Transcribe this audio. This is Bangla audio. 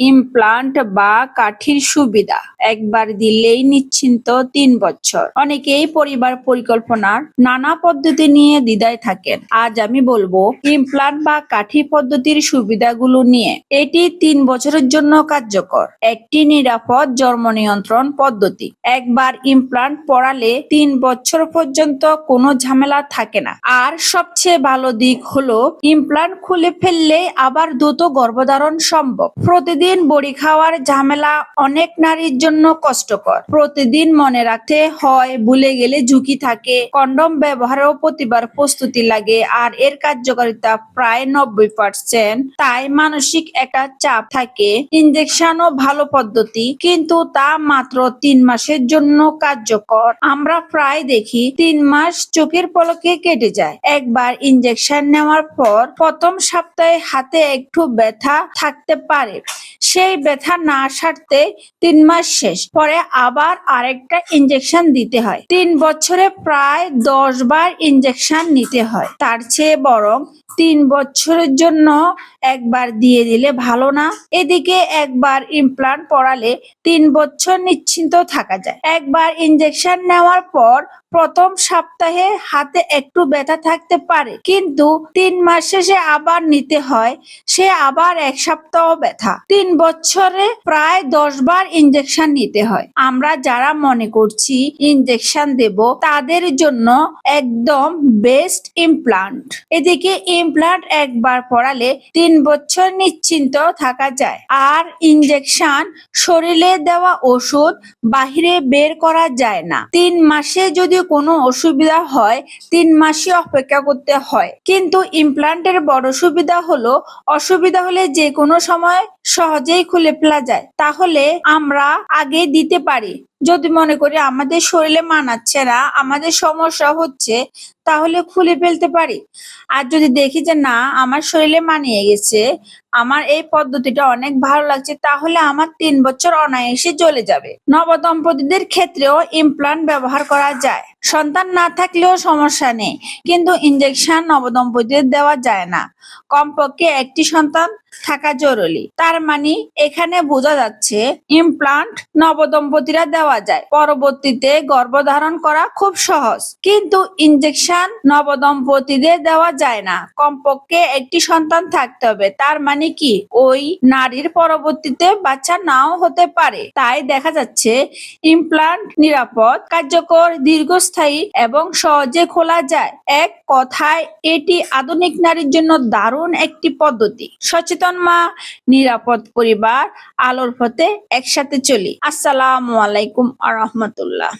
ইমপ্লান্ট বা কাঠির সুবিধা। একবার দিলেই নিশ্চিন্ত তিন বছর। অনেকেই পরিবার পরিকল্পনার নানা পদ্ধতি নিয়ে দ্বিধায় থাকেন। আজ আমি বলব ইমপ্লান্ট বা কাঠি পদ্ধতির সুবিধাগুলো নিয়ে। এটি তিন বছরের জন্য কার্যকর। একটি নিরাপদ জন্ম নিয়ন্ত্রণ পদ্ধতি। একবার ইমপ্লান্ট পড়ালে তিন বছর পর্যন্ত কোনো ঝামেলা থাকে না। আর সবচেয়ে ভালো দিক হলো ইমপ্লান্ট খুলে ফেললে আবার দ্রুত গর্ভধারণ সম্ভব। প্রতিদিন বড়ি খাওয়ার ঝামেলা অনেক নারীর জন্য কষ্টকর। প্রতিদিন মনে রাখতে হয়, ভুলে গেলে ঝুঁকি থাকে। কন্ডম ব্যবহারেও প্রতিবার প্রস্তুতি লাগে আর এর কার্যকারিতা প্রায় নব্বই পার্সেন্ট তাই মানসিক একটা চাপ থাকে। ইনজেকশনও ভালো পদ্ধতি, কিন্তু তা মাত্র তিন মাসের জন্য কার্যকর। আমরা প্রায় দেখি, তিন মাস চোখের পলকে কেটে যায়। একবার ইঞ্জেকশন নেওয়ার পর প্রথম সপ্তাহে হাতে একটু ব্যথা থাকতে পারে। সেই ব্যথা না সারতে তিন মাস শেষ। পরে আবার আরেকটা ইঞ্জেকশন দিতে হয়। তিন বছরে প্রায় দশ বার ইনজেকশন নিতে হয়। তার চেয়ে বরং তিন বছরের জন্য একবার দিয়ে দিলে ভালো না। এদিকে একবার ইমপ্লান্ট পড়ালে তিন বছর নিশ্চিন্ত থাকা যায়। একবার ইনজেকশন নেওয়ার পর প্রথম সপ্তাহে হাতে একটু ব্যথা থাকতে পারে, কিন্তু তিন মাস শেষে আবার নিতে হয়, সে আবার এক সপ্তাহ ব্যথা। তিন বছরে প্রায় দশ বার ইনজেকশন নিতে হয়। আমরা যারা মনে করছি ইনজেকশন দেব, তাদের জন্য একদম বেস্ট ইমপ্লান্ট এদিকে ইমপ্লান্ট একবার পড়ালে তিন বছর নিশ্চিন্ত থাকা যায়। আর ইনজেকশন শরীরে দেওয়া ওষুধ বাহিরে বের করা যায় না। তিন মাসে যদি কোনো অসুবিধা হয়, তিন মাসে অপেক্ষা করতে হয়। কিন্তু ইমপ্লান্টের বড় সুবিধা হলো, অসুবিধা হলে যে কোনো সময় সহজেই খুলে ফেলা যায়। তাহলে আমরা আগে দিতে পারি। যদি মনে করি আমাদের শরীরে মানাচ্ছে না, আমাদের সমস্যা হচ্ছে, তাহলে খুলে ফেলতে পারি। আর যদি দেখি যে না, আমার শরীরে মানিয়ে গেছে, আমার এই পদ্ধতিটা অনেক ভালো লাগছে, তাহলে আমার তিন বছর অনায়াসে চলে যাবে। নবদম্পতিদের ক্ষেত্রেও ইমপ্লান্ট ব্যবহার করা যায়। সন্তান না থাকলেও সমস্যা নেই, কিন্তু ইনজেকশন নবদম্পতিদের দেওয়া যায় না। কমপক্ষে একটি সন্তান থাকা জরুরি। তার মানে এখানে বোঝা যাচ্ছে ইমপ্লান্ট নবদম্পতিরা দেওয়া যায়। পরবর্তীতে গর্ভধারণ করা খুব সহজ। কিন্তু ইনজেকশন নবদম্পতিদের দেওয়া যায় না। কমপক্ষে একটি সন্তান থাকতে হবে। তার মানে কি? ওই নারীর পরবর্তীতে বাচ্চা নাও হতে পারে। তাই দেখা যাচ্ছে ইমপ্লান্ট নিরাপদ, কার্যকর, দীর্ঘস্থায়ী এবং সহজে খোলা যায়। এক কথায়, এটি আধুনিক নারীর জন্য দারুণ একটি পদ্ধতি। সচেতন মা নিরাপদ পরিবার আলোর পথে একসাথে চলি। আসসালামু আলাইকুম আ রহমতুল্লাহ